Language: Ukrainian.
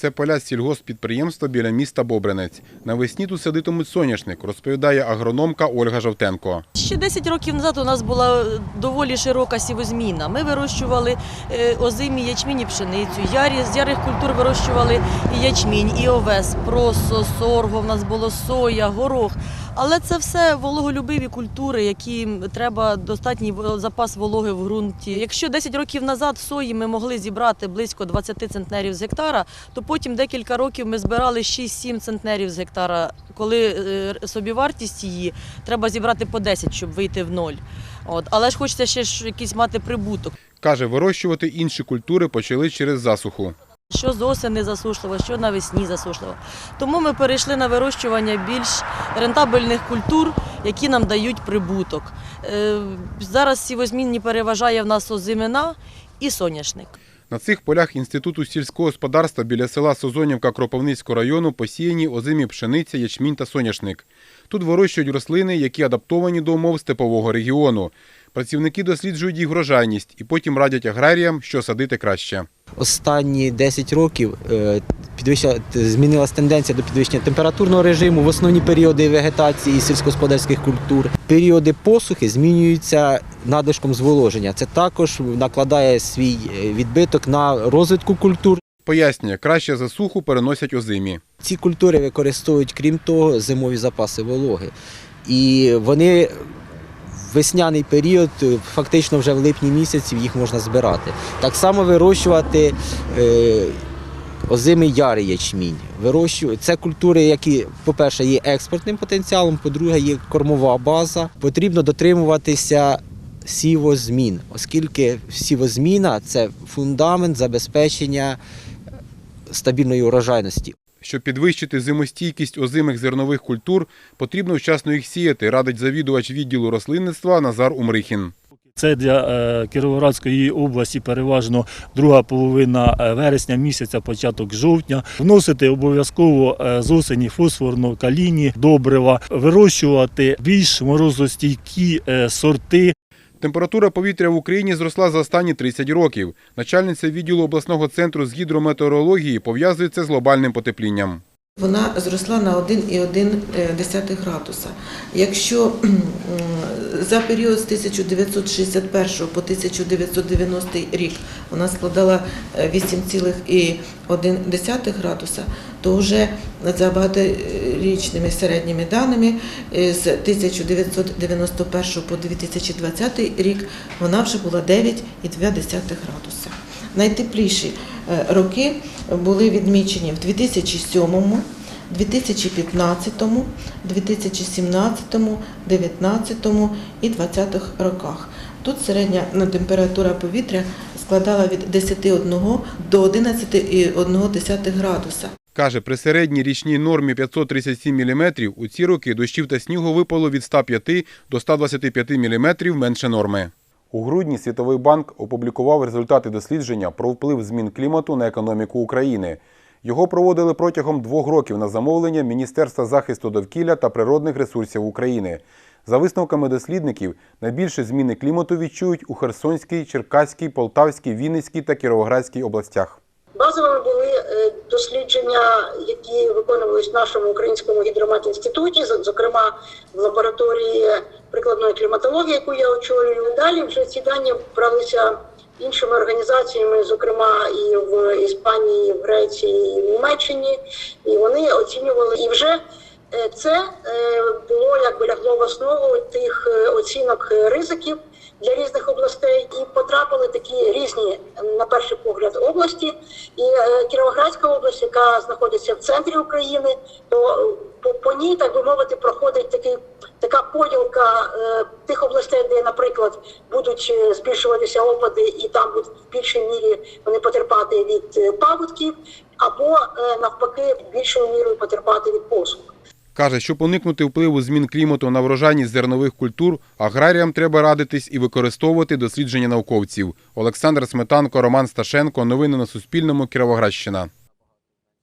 Це поля сільгосппідприємства біля міста Бобринець. Навесні тут садитимуть соняшник, розповідає агрономка Ольга Жовтенко. Ще 10 років назад у нас була доволі широка сівозміна. Ми вирощували е, озимі ячмінь і пшеницю. Ярі, з ярих культур вирощували і ячмінь, і овес, просо, сорго, У нас було соя, горох. Але це все вологолюбиві культури, яким треба достатній запас вологи в ґрунті. Якщо 10 років назад сої ми могли зібрати близько 20 центнерів з гектара, то потім декілька років ми збирали 6-7 центнерів з гектара, коли е, собівартість її треба зібрати по 10, щоб вийти в ноль. От. Але ж хочеться ще якийсь мати прибуток. Каже, вирощувати інші культури почали через засуху. Що з осени засушливо, що навесні засушливо. Тому ми перейшли на вирощування більш рентабельних культур, які нам дають прибуток. Е, Зараз сівозмінні переважає в нас озимина і соняшник. На цих полях Інституту сільського господарства біля села Созонівка Кропивницького району посіяні озимі пшениця, ячмінь та соняшник. Тут вирощують рослини, які адаптовані до умов степового регіону. Працівники досліджують їх врожайність і потім радять аграріям, що садити краще. Останні 10 років е, змінилась тенденція до підвищення температурного режиму в основні періоди вегетації сільськогосподарських культур. Періоди посухи змінюються надлишком зволоження. Це також накладає свій е, відбиток на розвитку культур. Пояснює, краще засуху переносять озимі. Ці культури використовують, крім того, зимові запаси вологи. І вони весняний період, е, фактично вже в липні місяці їх можна збирати. Так само вирощувати е, озимий ярий ячмінь. Це культури, які, по-перше, є експортним потенціалом, по-друге, є кормова база. Потрібно дотримуватися сівозмін, оскільки сівозміна це фундамент забезпечення е, стабільної урожайності. Щоб підвищити зимостійкість озимих зернових культур, потрібно вчасно їх сіяти, радить завідувач відділу рослинництва Назар Умрихін. Це для е, Кіровоградської області переважно друга половина е, вересня місяця, початок жовтня. Вносити обов'язково е, з осені фосфорно калійні добрива, вирощувати більш морозостійкі сорти Температура повітря в Україні зросла за останні 30 років. Начальниця відділу обласного центру з гідрометеорології пов'язує це з глобальним потеплінням. Вона зросла на 1,1 градуса. Якщо за період з 1961 по 1990 рік вона складала е, 8,1 градуса, то вже за багаторічними середніми даними е, з 1991 по 2020 рік вона вже була 9,2 градуса. Найтепліші е, роки були відмічені в 2007, 2015, 2017, 2019 і 2020 роках. Тут середня ну, температура повітря складала від 10,1 до 11,1 градуса. Каже, при середній річній нормі 537 мм у ці роки дощів та снігу випало від 105 до 125 мм менше норми. У грудні Світовий банк опублікував результати дослідження про вплив змін клімату на економіку України. Його проводили протягом двох років на замовлення Міністерства захисту довкілля та природних ресурсів України. За висновками дослідників, найбільше зміни клімату відчують у Херсонській, Черкаській, Полтавській, Вінницькій та Кіровоградській областях. Базовими були е, дослідження, які виконувались в нашому українському гідрометінституті, з- зокрема в лабораторії прикладної кліматології, яку я очолюю. Далі вже ці дані бралися іншими організаціями, зокрема і в Іспанії, і в Греції, і в Німеччині, і вони оцінювали і вже. е, Це е, було якби лягло в основу тих оцінок ризиків для різних областей, і потрапили такі різні, на перший погляд, області. І е, Кіровоградська область, яка знаходиться в центрі України, то е, по, по ній, так би мовити, проходить такий така поділка е, тих областей, де, наприклад, будуть е, збільшуватися опади, і там будуть в більшій мірі вони потерпати від паводків, або е, навпаки більшою мірою потерпати від посух. Каже, щоб уникнути впливу змін клімату на врожайність зернових культур, аграріям треба радитись і використовувати дослідження науковців. Олександр Сметанко, Роман Сташенко. Новини на Суспільному. Кіровоградщина.